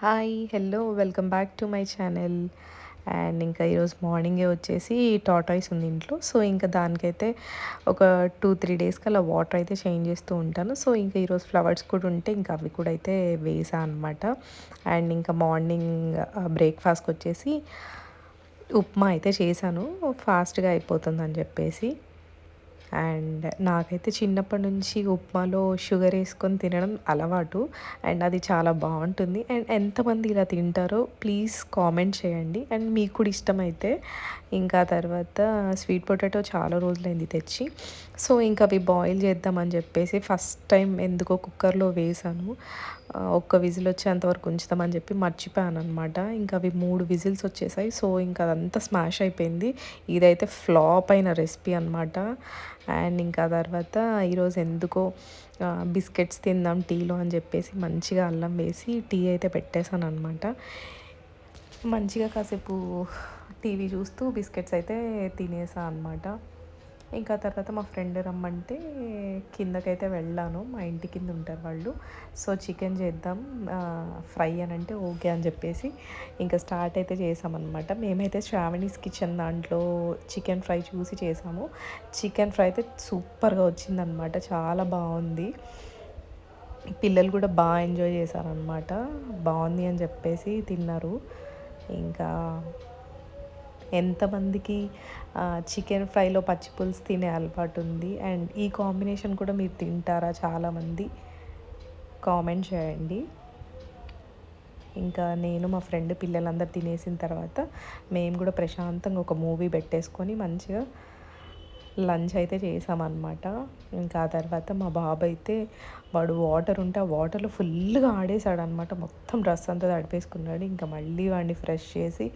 Hi hello welcome back to my channel and ఇంకా ఈరోజు మార్నింగే వచ్చేసి టాటాయిస్ ఉంది ఇంట్లో. సో ఇంకా దానికైతే ఒక టూ త్రీ డేస్కి అలా వాటర్ అయితే చేంజ్ చేస్తూ ఉంటాను. సో ఇంకా ఈరోజు ఫ్లవర్స్ కూడా ఉంటే ఇంకా అవి కూడా అయితే వేసా అనమాట అండ్ ఇంకా మార్నింగ్ బ్రేక్ఫాస్ట్కి వచ్చేసి ఉప్మా అయితే చేశాను. ఫాస్ట్గా అయిపోతుందని చెప్పేసి. అండ్ నాకైతే చిన్నప్పటి నుంచి ఉప్మాలో షుగర్ వేసుకొని తినడం అలవాటు. అండ్ అది చాలా బాగుంటుంది. అండ్ ఎంతమంది ఇలా తింటారో ప్లీజ్ కామెంట్ చేయండి. అండ్ మీకు కూడా ఇష్టమైతే ఇంకా తర్వాత స్వీట్ పొటాటో చాలా రోజులైంది తెచ్చి. సో ఇంకా అవి బాయిల్ చేద్దామని చెప్పేసి ఫస్ట్ టైం ఎందుకో కుక్కర్లో వేసాను. ఒక్క విజిల్ వచ్చేంతవరకు ఉంచుతామని చెప్పి మర్చిపోయాను అనమాట ఇంకా అవి మూడు విజిల్స్ వచ్చేసాయి. సో ఇంకా అదంతా స్మాష్ అయిపోయింది. ఇదైతే ఫ్లాప్ అయిన రెసిపీ అనమాట అండ్ ఇంకా తర్వాత ఈరోజు ఎందుకో బిస్కెట్స్ తిందాం టీలో అని చెప్పేసి మంచిగా అల్లం వేసి టీ అయితే పెట్టేశాను అనమాట మంచిగా కాసేపు టీవీ చూస్తూ బిస్కెట్స్ అయితే తినేసా అనమాట ఇంకా తర్వాత మా ఫ్రెండ్ రమ్మంటే కిందకైతే వెళ్ళాను. మా ఇంటి కింద ఉంటారు వాళ్ళు. సో చికెన్ చేద్దాం ఫ్రై అని అంటే ఓకే అని చెప్పేసి ఇంకా స్టార్ట్ అయితే చేసామన్నమాట. మేమైతే శ్రావణీస్ కిచెన్ దాంట్లో చికెన్ ఫ్రై చూసి చేసాము. చికెన్ ఫ్రై అయితే సూపర్గా వచ్చిందనమాట చాలా బాగుంది. పిల్లలు కూడా బాగా ఎంజాయ్ చేశారనమాట బాగుంది అని చెప్పేసి తిన్నారు. ఇంకా ఎంతమందికి చికెన్ ఫ్రైలో పచ్చి పులుసు తినే అలవాటు ఉంది? అండ్ ఈ కాంబినేషన్ కూడా మీరు తింటారా చాలామంది? కామెంట్ చేయండి. ఇంకా నేను మా ఫ్రెండ్ పిల్లలందరూ తినేసిన తర్వాత మేము కూడా ప్రశాంతంగా ఒక మూవీ పెట్టేసుకొని మంచిగా లంచ్ అయితే చేసామన్నమాట. ఇంకా ఆ తర్వాత మా బాబు అయితే వాడు వాటర్ ఉంటే ఆ వాటర్లో ఫుల్గా ఆడేశాడు అనమాట మొత్తం డ్రెస్ అంతా తడిపేసుకున్నాడు. ఇంకా మళ్ళీ వాడిని ఫ్రెష్ చేసి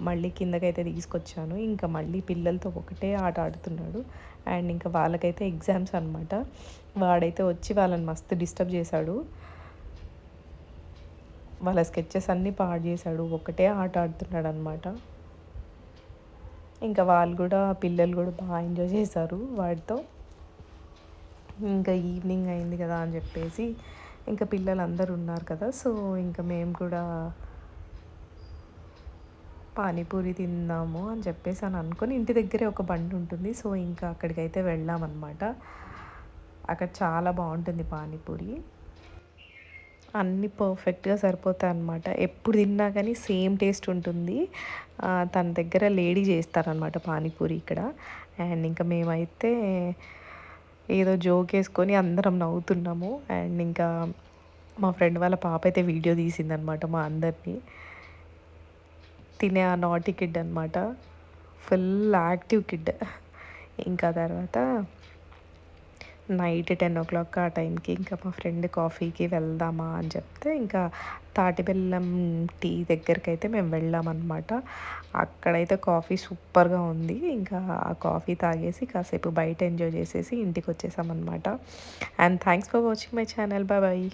మళ్ళీ కిందకైతే తీసుకొచ్చాను. ఇంకా మళ్ళీ పిల్లలతో ఒకటే ఆట ఆడుతున్నాడు. అండ్ ఇంకా వాళ్ళకైతే ఎగ్జామ్స్ అనమాట వాడైతే వచ్చి వాళ్ళని మస్తు డిస్టర్బ్ చేశాడు. వాళ్ళ స్కెచెస్ అన్నీ పాడు చేశాడు. ఒకటే ఆట ఆడుతున్నాడు అనమాట ఇంకా వాళ్ళు కూడా పిల్లలు కూడా బాగా ఎంజాయ్ చేశారు వాటితో ఇంకా ఈవినింగ్ అయింది కదా అని చెప్పేసి ఇంకా పిల్లలు అందరు ఉన్నారు కదా సో ఇంకా మేము కూడా పానీపూరి తిందాము అని చెప్పేసి అని అనుకొని ఇంటి దగ్గరే ఒక బండి ఉంటుంది సో ఇంకా అక్కడికైతే వెళ్ళామన్నమాట. అక్కడ చాలా బాగుంటుంది పానీపూరి. అన్నీ పర్ఫెక్ట్గా సరిపోతాయి అనమాట ఎప్పుడు తిన్నా కానీ సేమ్ టేస్ట్ ఉంటుంది. తన దగ్గర లేడీ చేస్తారనమాట పానీపూరి ఇక్కడ. అండ్ ఇంకా మేమైతే ఏదో జోక్ వేసుకొని అందరం నవ్వుతున్నాము. అండ్ ఇంకా మా ఫ్రెండ్ వాళ్ళ పాప అయితే వీడియో తీసిందనమాట మా అందరినీ. తినే ఆ నాటి కిడ్ అనమాట ఫుల్ యాక్టివ్ కిడ్ ఇంకా తర్వాత నైట్ టెన్ ఓ క్లాక్ ఆ టైంకి ఇంకా మా ఫ్రెండ్ కాఫీకి వెళ్దామా అని చెప్తే ఇంకా తాటిబెల్లం టీ దగ్గరికి అయితే మేము వెళ్ళామన్నమాట. అక్కడైతే కాఫీ సూపర్గా ఉంది. ఇంకా ఆ కాఫీ తాగేసి కాసేపు బయట ఎంజాయ్ చేసేసి ఇంటికి వచ్చేసామన్నమాట. And thanks for watching my channel. Bye.